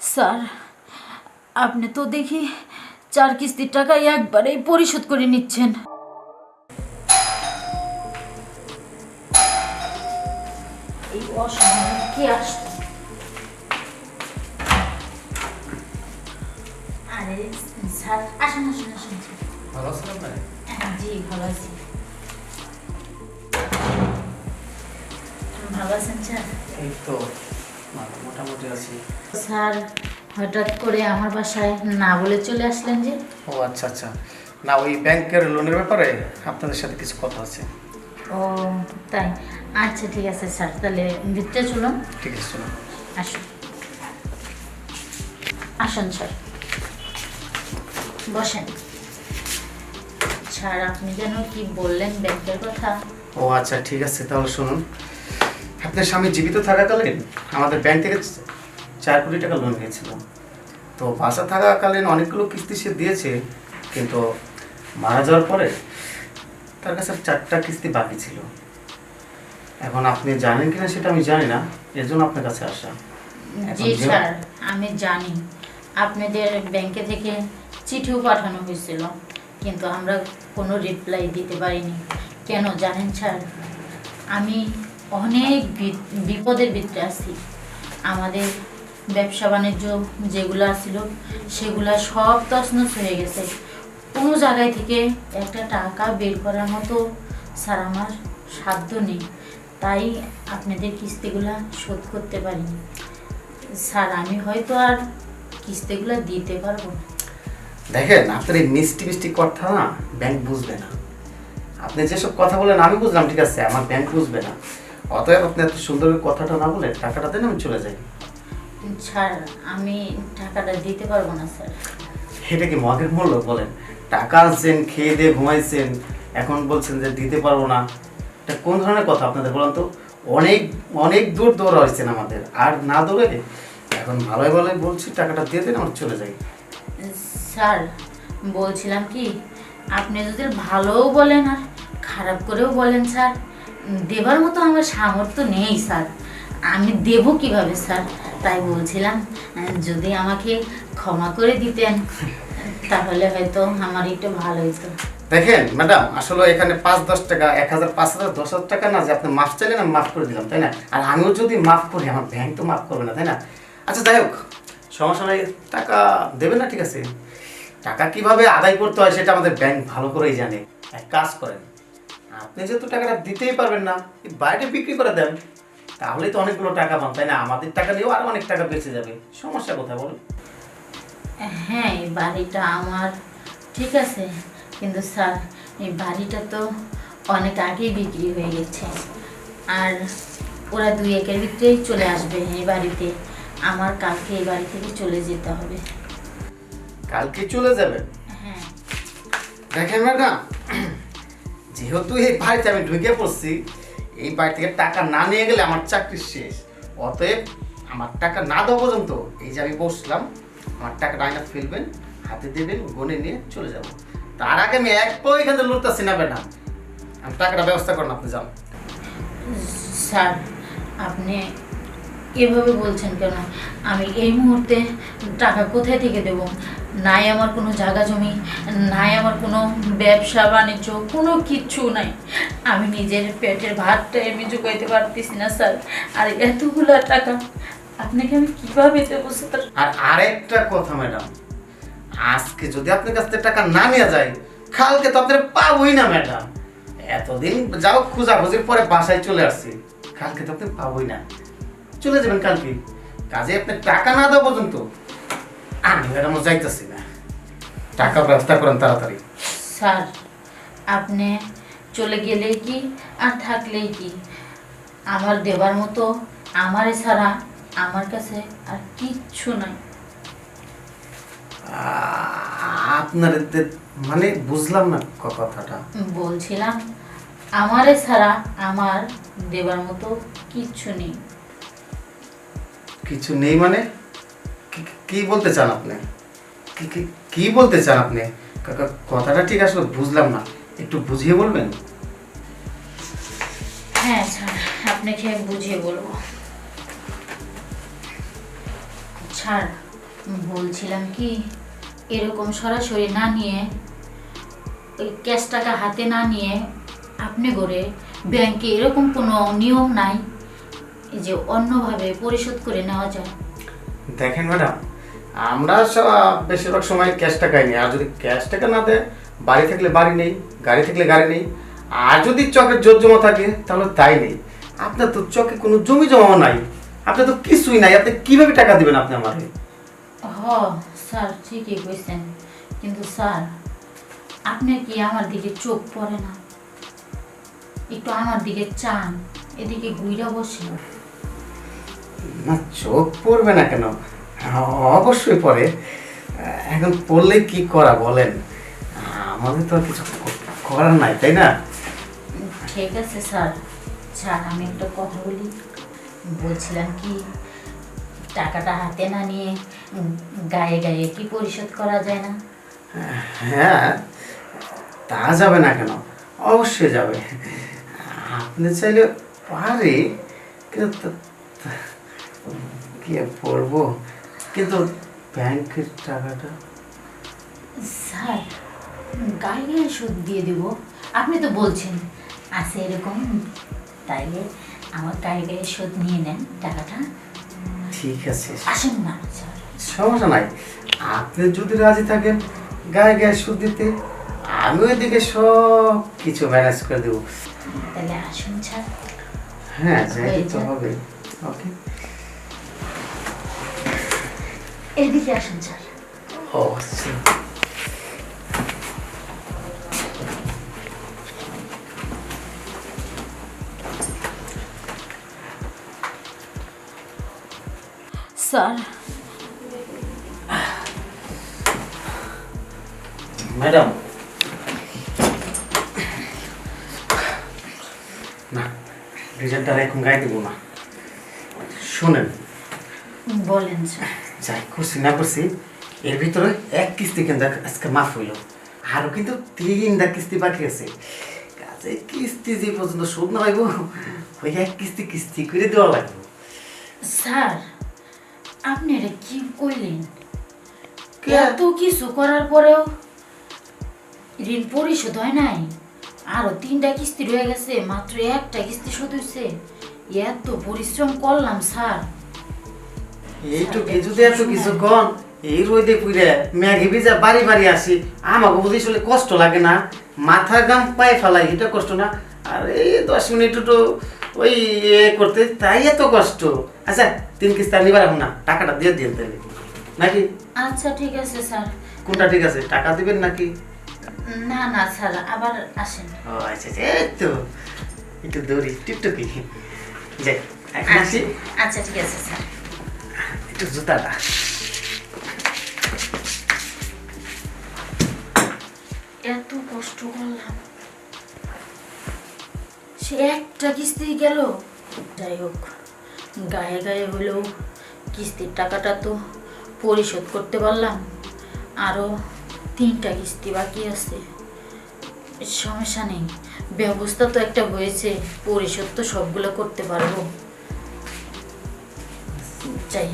Sir আপনি তো দেখি চার কিস্তির টাকা একবারেই পরিশোধ করে নিচ্ছেন। এই অসময়ে কি আসছে? আরে স্যার আসুন আসুন আসুন। ভালো আছেন আপনি? হ্যাঁ, জি ভালো আছি। ভালো আছেন স্যার? এই তো। মোটামুটি আছি। স্যার হঠাৎ করে আমার বাসায় না বলে চলে আসলেন যে? ও আচ্ছা আচ্ছা। না ওই ব্যাংকের লোনের ব্যাপারে আপনাদের সাথে কিছু কথা আছে। ও তাই। আচ্ছা ঠিক আছে স্যার তাহলে ভিতরে চলুন। ঠিক আছে চলুন। আসুন। আসুন স্যার। বসেন। স্যার আপনি যেন কি বললেন ব্যাংকের কথা। ও আচ্ছা ঠিক আছে তাহলে শুনুন। আপনার স্বামী জীবিত থাকাকালীন আমাদের ব্যাংক থেকে চার কোটি টাকা লোন নিয়েছিল। তো বাসা থাকাকালীন অনেকগুলো কিস্তি সে দিয়েছে কিন্তু মারা যাওয়ার পরে তার কাছে চারটা কিস্তি বাকি ছিল। এখন আপনি জানেন কিনা সেটা আমি জানি না এর জন্য আপনার কাছে আসা। জি স্যার আমি জানি। আপনাদের ব্যাংকে থেকে চিঠিও পাঠানো হয়েছিল কিন্তু আমরা কোনো রিপ্লাই দিতে পারিনি। কেন জানেন স্যার? আমি অনেক বিপদের ভিতরে আছি। আমাদের ব্যবসা বাণিজ্য যেগুলো ছিল সেগুলো সব তছনছ হয়ে গেছে। কোনো জায়গায় থেকে একটা টাকা বের করার মতো স্যার আমার সাধ্য নেই। তাই আপনাদের কিস্তিগুলা শোধ করতে পারিনি স্যার, আমি হয়তো আর কিস্তিগুলো দিতে পারব না। দেখেন, আপনার এই মিষ্টি মিষ্টি কথা না ব্যাংক বুঝবে না। আপনি যেসব কথা বলেন, আমি বুঝলাম, ঠিক আছে, আমার ব্যাংক বুঝবে না। অতএব আপনি এত সুন্দর কথাটা না বলে টাকাটা দেন আমি চলে যাই। স্যার আমি টাকাটা দিতে পারব না স্যার। এটা কি মগের মূল্য বলেন? টাকা আনছেন খেয়ে দিয়ে ঘুমাইছেন এখন বলছেন যে দিতে পারব না। এটা কোন ধরনের কথা আপনাদের বলেন তো? অনেক অনেক দূর দৌড় হয়েছেন আমাদের। আর না দৌড়ে এখন ভালোই ভালোই বলছি টাকাটা দিয়ে দেন আমার চলে যাই। স্যার বলছিলাম কি আপনি যদি ভালোও বলেন আর খারাপ করেও বলেন স্যার। দেবার মতো আমার সামর্থ্য নেই, স্যার। আমি দেব কীভাবে, স্যার? তাই বলছিলাম যদি আমাকে ক্ষমা করে দিতেন, তাহলে হয়তো আমার একটু ভালো হতো দেখেন, ম্যাডাম, আসলে এখানে পাঁচ দশ টাকা, এক হাজার পাঁচ হাজার দশ হাজার টাকা না, যে আপনি মাফ চাইলেন, আমি মাফ করে দিলাম, তাই না? আর আমিও যদি মাফ করি, আমার ব্যাংক তো মাফ করবে না, তাই না? আচ্ছা যাই হোক, সমস্যা নাই, টাকা দেবে না, ঠিক আছে? টাকা কীভাবে আদায় করতে হয়, সেটা আমাদের ব্যাংক ভালো করেই জানে। এক কাজ করেন আপনি যেহেতু টাকাটা দিতেই পারবেন না বাইরে বিক্রি করে দেন তাহলেই তো অনেকগুলো টাকা পান তাই না? আমাদের টাকা নিয়েও আরও অনেক টাকা বেঁচে যাবে। সমস্যা কোথায় বলুন? হ্যাঁ এই বাড়িটা আমার ঠিক আছে কিন্তু স্যার এই বাড়িটা তো অনেক আগেই বিক্রি হয়ে গেছে। আর ওরা দুই একের ভিতরেই চলে আসবে এই বাড়িতে। আমার কালকে এই বাড়ি থেকে চলে যেতে হবে। কালকে চলে যাবে হ্যাঁ। দেখেন ম্যাডাম যেহেতু এই বাড়িতে আমি ঢুকে পড়ছি, এই বাড়ি থেকে টাকা না নিয়ে গেলে আমার চাকরি শেষ। অতএব আমার টাকা না দেওয়া পর্যন্ত এই যে আমি বসলাম, আমার টাকাটা আয়না ফেলবেন, হাতে দেবেন, গনে নিয়ে চলে যাব। তার আগে আমি এক পাও এখান থেকে না আমি টাকাটা ব্যবস্থা করেন, আপনি যান। স্যার, আপনি এভাবে বলছেন কেন? আমি এই মুহূর্তে টাকা কোথায় থেকে দেব? নাই আমার কোনো জায়গা জমি, নাই আমার কোনো ব্যবসা, বাণিজ্য, কোনো কিচ্ছু নাই। আমি নিজের পেটের ভাতটা আমি জোগাইতে পারতেছি না, স্যার। আর এতগুলো টাকা আপনাকে আমি কীভাবে দেবো, স্যার? আর আরেকটা কথা, ম্যাডাম। আজকে যদি আপনার কাছ থেকে টাকা না নেওয়া যায়, কালকে তো আপনার পাবোই না, ম্যাডাম। এতদিন যাও খোঁজাখুঁজির পরে বাসায় চলে আসছি, কালকে তো আপনি পাবোই না। চলে যাবেন কালকে। কাজে আপনি টাকা না দেওয়া পর্যন্ত আমি ম্যাডাম যাইতেছি না। টাকা ব্যবস্থা করেন তাড়াতাড়ি। স্যার আপনি চলে গেলেই কি আর থাকলেই কি? আমার দেবার মতো আমারে ছাড়া আমার কাছে আর কিচ্ছু নাই। আপনার মানে বুঝলাম না কথাটা। বলছিলাম আমারে ছাড়া আমার দেবার মতো কিচ্ছু নেই। কিছু নেই মানে? কি- বলতে চান আপনি? কি- বলতে চান আপনি? কাকা কথাটা ঠিক আসলে বুঝলাম না। একটু বুঝিয়ে বলবেন? হ্যাঁ স্যার আপনাকে বুঝিয়ে বলব। ছাড় বলছিলাম কি এরকম সরাসরি না নিয়ে ওই ক্যাশ টাকা হাতে না নিয়ে আপনি করে ব্যাংকে এরকম কোনো নিয়ম নাই যে অন্যভাবে পরিশোধ করে নেওয়া যায়? দেখেন ম্যাডাম আমরা বেশিরভাগ সময় ক্যাশ টাকাই নিই আর যদি ক্যাশ টাকা না দেয় বাড়ি থাকলে বাড়ি নেই গাড়ি থাকলে গাড়ি নেই। আর যদি চকের জোর জমা থাকে তাহলে তাই নেই। আপনার তো চকে কোনো জমি জমাও নাই। আপনার তো কিছুই নাই। আপনি কীভাবে টাকা দিবেন আপনি আমাকে? হ স্যার ঠিকই কইছেন। কিন্তু স্যার আপনি কি আমার দিকে চোখ পড়ে না? একটু আমার দিকে চান এদিকে ঘুইরা বসে না চোখ পড়বে না কেন? অবশ্যই পড়ে এখন পড়লে কি করা বলেন? আমাদের তো আর কিছু করার নাই তাই না? ঠিক আছে স্যার। স্যার আমি একটা কথা বলি। বলছিলাম কি টাকাটা হাতে না নিয়ে গায়ে গায়ে কি পরিশোধ করা যায় না? হ্যাঁ তা যাবে না কেন? অবশ্যই যাবে। আপনি চাইলে পারি কিন্তু কি বলব? কিন্তু ব্যাংকের টাকাটা? স্যার গায়ে গায়ে সুদ দিয়ে দিব। আপনি তো বলছেন আছে এরকম। তাইলে আমার গায়ে গায়ে সুদ নিয়ে নেন টাকাটা। ঠিক আছে। আসেন না স্যার। সমস্যা নাই। আপনি যদি রাজি থাকেন গায়ে গায়ে সুদ দিতে আমি ওইদিকে সব কিছু ম্যানেজ করে দেবো। তাহলে আসুন স্যার। হ্যাঁ যাইতে তো হবে। ওকে। এদিকে আসুন স্যার। ও আচ্ছা। স্যার। ম্যাডাম। না রেজাল্টটা এখন গায়ে দেবো না। শোনেন। বলেন স্যার। যাই করছি না করছি এর ভিতরে এক কিস্তি কিন্তু আজকে মাফ হইল। আরও কিন্তু তিনটা কিস্তি বাকি আছে। কাজে কিস্তি যে পর্যন্ত শোধ না হইব ওই এক কিস্তি কিস্তি করে দেওয়া লাগবে। স্যার আপনি এটা কি কইলেন? কে? এত কিছু করার পরেও ঋণ পরিশোধ হয় নাই। আরও তিনটা কিস্তি রয়ে গেছে মাত্র একটা কিস্তি শোধ হয়েছে এত পরিশ্রম করলাম স্যার। এইটুকু যদি এত কিছু কন এই রোদে পুইরে ম্যাঘে ভিজা বাড়ি বাড়ি আসি আমাকে বুঝি আসলে কষ্ট লাগে না। মাথার গাম পায়ে ফেলাই এটা কষ্ট না। আর এই দশ মিনিট তো ওই এ করতে তাই এত কষ্ট। আচ্ছা তিন কিস্তি নিবার এখন না টাকাটা দিয়ে দিয়ে তাহলে নাকি? আচ্ছা ঠিক আছে স্যার কোনটা ঠিক আছে টাকা দিবেন নাকি? না না স্যার আবার আসেন। ও আচ্ছা আচ্ছা এই তো একটু দৌড়ি টিপটপি। যাই আসি আচ্ছা ঠিক আছে স্যার জুতাটা এত কষ্ট করলাম। সে একটা কিস্তি গেল। যাই হোক, গায়ে গায়ে হলেও কিস্তির টাকাটা তো পরিশোধ করতে পারলাম। আরও তিনটা কিস্তি বাকি আছে। সমস্যা নেই, ব্যবস্থা তো একটা হয়েছে, পরিশোধ তো সবগুলো করতে পারব। যাই